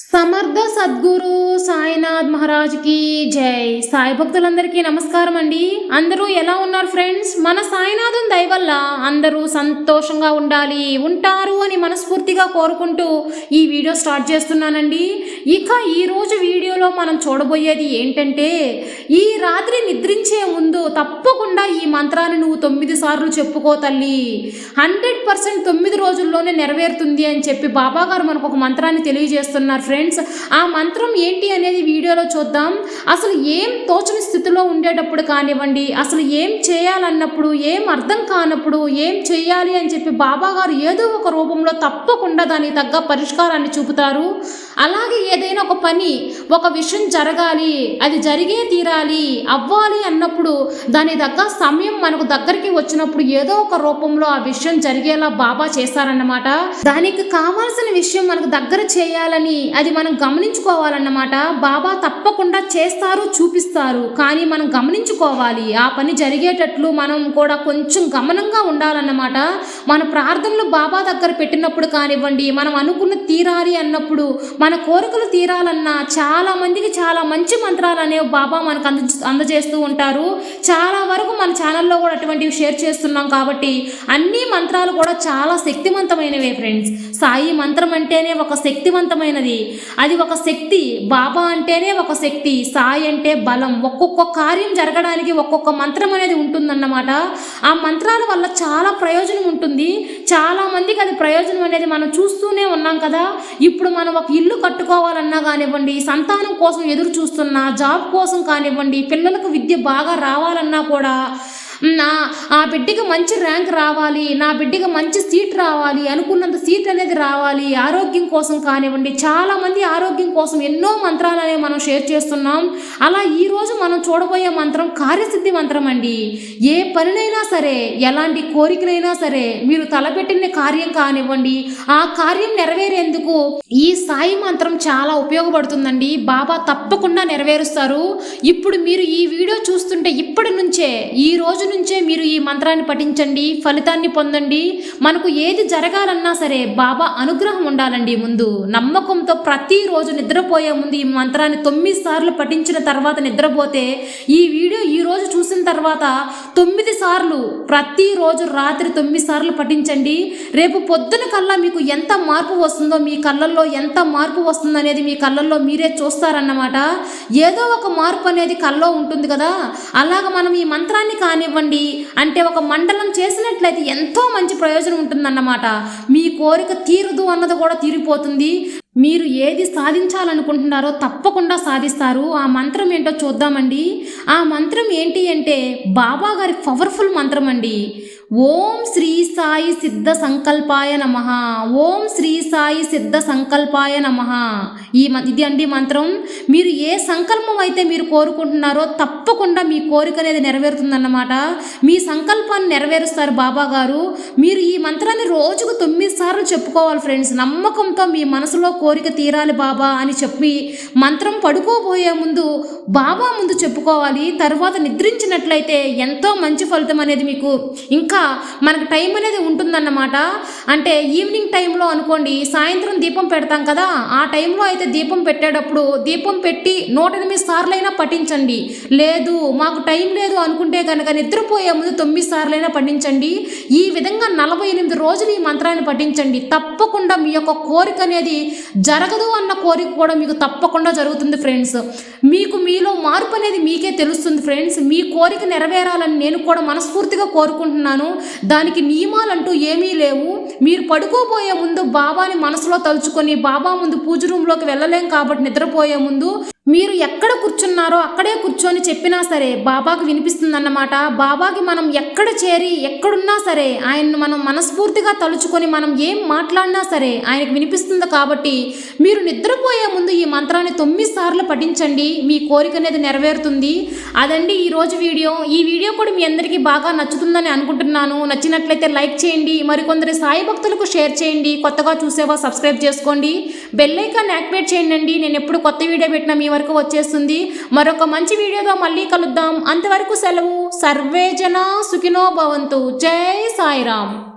సమర్థ సద్గురు సాయినాథ్ మహారాజ్కి జై. సాయి భక్తులందరికీ నమస్కారం అండి అందరూ ఎలా ఉన్నారు ఫ్రెండ్స్? మన సాయినాథం దయ వల్ల అందరూ సంతోషంగా ఉండాలి ఉంటారు అని మనస్ఫూర్తిగా కోరుకుంటూ ఈ వీడియో స్టార్ట్ చేస్తున్నానండి. ఇక ఈరోజు వీడియోలో మనం చూడబోయేది ఏంటంటే ఈ రాత్రి నిద్రించే ముందు తప్పకుండా ఈ మంత్రాన్ని నువ్వు తొమ్మిది సార్లు చెప్పుకో తల్లి. హండ్రెడ్ పర్సెంట్ తొమ్మిది రోజుల్లోనే నెరవేరుతుంది అని చెప్పి బాబాగారు మనకు ఒక మంత్రాన్ని తెలియజేస్తున్నారు ఫ్రెండ్స్ ఆ మంత్రం ఏంటి అనేది వీడియోలో చూద్దాం. అసలు ఏం తోచని స్థితిలో ఉండేటప్పుడు కానివ్వండి అసలు ఏం చేయాలన్నప్పుడు ఏం అర్థం కానప్పుడు ఏం చేయాలి అని చెప్పి బాబా గారు ఏదో ఒక రూపంలో తప్పకుండా దానికి తగ్గ పరిష్కారాన్ని చూపుతారు. అలాగే ఏదైనా ఒక పని ఒక విషయం జరగాలి అది జరిగే తీరాలి అవ్వాలి అన్నప్పుడు దాని దగ్గర సమయం మనకు దగ్గరికి వచ్చినప్పుడు ఏదో ఒక రూపంలో ఆ విషయం జరిగేలా బాబా చేస్తారన్నమాట దానికి కావాల్సిన విషయం మనకు దగ్గర చేయాలని అది మనం గమనించుకోవాలన్నమాట. బాబా తప్పకుండా చేస్తారు చూపిస్తారు. కానీ మనం గమనించుకోవాలి. ఆ పని జరిగేటట్లు మనం కూడా కొంచెం గమనంగా ఉండాలన్నమాట. మన ప్రార్థనలు బాబా దగ్గర పెట్టినప్పుడు కానివ్వండి మనం అనుకున్న తీరాలి అన్నప్పుడు మన మన కోరికలు తీరాలన్నా చాలా మందికి చాలా మంచి మంత్రాలు అనేవి బాబా మనకు అంద అందజేస్తూ ఉంటారు. చాలా వరకు మన ఛానల్లో కూడా అటువంటివి షేర్ చేస్తున్నాం కాబట్టి అన్ని మంత్రాలు కూడా చాలా శక్తివంతమైనవే ఫ్రెండ్స్. సాయి మంత్రం అంటేనే ఒక శక్తివంతమైనది. అది ఒక శక్తి బాబా అంటేనే ఒక శక్తి సాయి అంటే బలం. ఒక్కొక్క కార్యం జరగడానికి ఒక్కొక్క మంత్రం అనేది ఉంటుందన్నమాట. ఆ మంత్రాల వల్ల చాలా ప్రయోజనం ఉంటుంది. చాలా మందికి అది ప్రయోజనం అనేది మనం చూస్తూనే ఉన్నాం కదా. ఇప్పుడు మనం ఒక ఇల్లు కట్టుకోవాలన్నా కానివ్వండి సంతానం కోసం ఎదురు చూస్తున్నా జాబ్ కోసం కానివ్వండి పిల్లలకు విద్య బాగా రావాలన్నా కూడా నా ఆ బిడ్డకి మంచి ర్యాంక్ రావాలి నా బిడ్డకి మంచి సీట్ రావాలి అనుకున్నంత సీట్ అనేది రావాలి ఆరోగ్యం కోసం కానివ్వండి చాలామంది ఆరోగ్యం కోసం ఎన్నో మంత్రాలు అనేవి మనం షేర్ చేస్తున్నాం. అలా ఈరోజు మనం చూడబోయే మంత్రం కార్యసిద్ధి మంత్రం అండి. ఏ పనినైనా సరే ఎలాంటి కోరికనైనా సరే మీరు తలపెట్టిన కార్యం కానివ్వండి ఆ కార్యం నెరవేరేందుకు ఈ సాయి మంత్రం చాలా ఉపయోగపడుతుందండి. బాబా తప్పకుండా నెరవేరుస్తారు. ఇప్పుడు మీరు ఈ వీడియో చూస్తుంటే ఇప్పటి నుంచే ఈ రోజు నుంచే మీరు ఈ మంత్రాన్ని పఠించండి ఫలితాన్ని పొందండి. మనకు ఏది జరగాలన్నా సరే బాబా అనుగ్రహం ఉండాలండి ముందు. నమ్మకంతో ప్రతిరోజు నిద్రపోయే ముందు ఈ మంత్రాన్ని తొమ్మిది సార్లు పఠించిన తర్వాత నిద్రపోతే ఈ వీడియో ఈ రోజు చూసిన తర్వాత తొమ్మిది సార్లు ప్రతిరోజు రాత్రి తొమ్మిది సార్లు పఠించండి. రేపు పొద్దున కల్లా మీకు ఎంత మార్పు వస్తుందో మీ కళ్ళల్లో ఎంత మార్పు వస్తుందో అనేది మీ కళ్ళల్లో మీరే చూస్తారన్నమాట. ఏదో ఒక మార్పు అనేది కళ్ళలో ఉంటుంది కదా. అలాగ మనం ఈ మంత్రాన్ని కానివ్వండి అంటే ఒక మండలం చేసినట్లయితే ఎంతో మంచి ప్రయోజనం ఉంటుందన్నమాట. మీ కోరిక తీరదు అన్నది కూడా తీరిపోతుంది. మీరు ఏది సాధించాలనుకుంటున్నారో తప్పకుండా సాధిస్తారు. ఆ మంత్రం ఏంటో చూద్దామండి. ఆ మంత్రం ఏంటి అంటే బాబా గారి పవర్ఫుల్ మంత్రం అండి. ఓం శ్రీ సాయి సిద్ధ సంకల్పాయ నమ. ఓం శ్రీ సాయి సిద్ధ సంకల్పాయ నమ. ఈ మ- ఇది అండి మంత్రం. మీరు ఏ సంకల్పం అయితే మీరు కోరుకుంటున్నారో తప్పకుండా మీ కోరిక అనేది నెరవేరుతుందన్నమాట. మీ సంకల్పాన్ని నెరవేరుస్తారు బాబా గారు. మీరు ఈ మంత్రాన్ని రోజుకు తొమ్మిది సార్లు చెప్పుకోవాలి ఫ్రెండ్స్. నమ్మకంతో మీ మనసులో కోరిక తీరాలి బాబా అని చెప్పి మంత్రం పడుకోబోయే ముందు బాబా ముందు చెప్పుకోవాలి. తర్వాత నిద్రించినట్లయితే ఎంతో మంచి ఫలితం అనేది మీకు ఇంకా మనకు టైం అనేది ఉంటుందన్నమాట. అంటే ఈవినింగ్ టైంలో అనుకోండి సాయంత్రం దీపం పెడతాం కదా ఆ టైంలో అయితే దీపం పెట్టేటప్పుడు దీపం పెట్టి నూట ఎనిమిది సార్లైనా పఠించండి. లేదు మాకు టైం లేదు అనుకుంటే కనుక నిద్రపోయే ముందు తొమ్మిది సార్లైనా పఠించండి. ఈ విధంగా నలభై ఎనిమిది రోజులు ఈ మంత్రాన్ని పఠించండి. తప్పకుండా మీ యొక్క కోరిక అనేది జరగదు అన్న కోరిక కూడా మీకు తప్పకుండా జరుగుతుంది ఫ్రెండ్స్. మీకు మీలో మార్పు అనేది మీకే తెలుస్తుంది ఫ్రెండ్స్. మీ కోరిక నెరవేరాలని నేను కూడా మనస్ఫూర్తిగా కోరుకుంటున్నాను. దానికి నియమాలంటూ ఏమీ లేవు. మీరు పడుకోబోయే ముందు బాబాని మనసులో తలుచుకొని బాబా ముందు పూజ రూమ్లోకి వెళ్ళలేం కాబట్టి నిద్రపోయే ముందు మీరు ఎక్కడ కూర్చున్నారో అక్కడే కూర్చొని చెప్పినా సరే బాబాకి వినిపిస్తుందన్నమాట. బాబాకి మనం ఎక్కడ చేరి ఎక్కడున్నా సరే ఆయన్ను మనం మనస్ఫూర్తిగా తలుచుకొని మనం ఏం మాట్లాడినా సరే ఆయనకు వినిపిస్తుంది కాబట్టి మీరు నిద్రపోయే ముందు ఈ మంత్రాన్ని తొమ్మిది సార్లు పఠించండి. మీ కోరిక అనేది నెరవేరుతుంది. అదండి ఈ రోజు వీడియో. ఈ వీడియో కూడా మీ అందరికీ బాగా నచ్చుతుందని అనుకుంటున్నాను. నచ్చినట్లయితే లైక్ చేయండి. మరికొందరు సాయి భక్తులకు షేర్ చేయండి. కొత్తగా చూసేవా సబ్స్క్రైబ్ చేసుకోండి. బెల్ ఐకాన్ యాక్టివేట్ చేయండి. నేను ఎప్పుడు కొత్త వీడియో పెట్టినా మీ వరకు వచ్చేస్తుంది. మరొక మంచి వీడియోతో మళ్ళీ కలుద్దాం. అంతవరకు సెలవు. సర్వేజన సుఖినో భవంతు. జై సాయిరామ్.